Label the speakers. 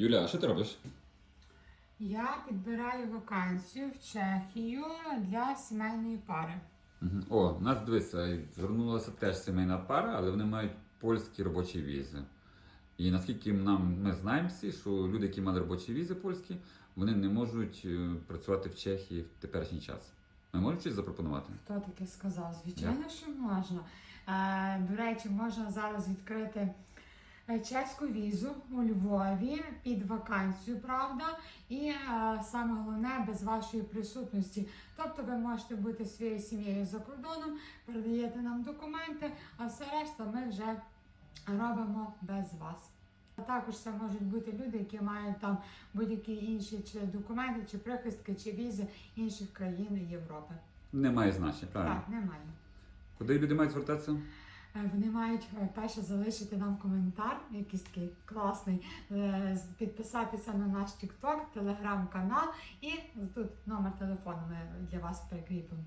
Speaker 1: Юля, а що ти робиш?
Speaker 2: Я підбираю вакансію в Чехію для сімейної пари.
Speaker 1: Мгм. О, у нас дивися, звернулася теж сімейна пара, але вони мають польські робочі візи. І наскільки нам ми знаємо всі, що люди, які мали робочі візи польські, вони не можуть е, працювати в Чехії в теперішній час. Ми можемо щось запропонувати?
Speaker 2: Хто таке сказав? Звичайно, що можна. Е, до речі, можна зараз відкрити чеську візу у Львові під вакансію, правда, і е, саме головне без вашої присутності. Тобто ви можете бути своєю сім'єю за кордоном, передаєте нам документи, а все решта ми вже робимо без вас. А також це можуть бути люди, які мають там будь-які інші чи документи, чи прихистки, чи візи інших країн Європи.
Speaker 1: Немає значення, правильно?
Speaker 2: Так, немає.
Speaker 1: Куди люди мають звертатися?
Speaker 2: Е, Вони мають е, перше залишити нам коментар, якийсь такий класний, е, підписатися на наш TikTok, телеграм-канал і тут номер телефону ми для вас прикріпимо.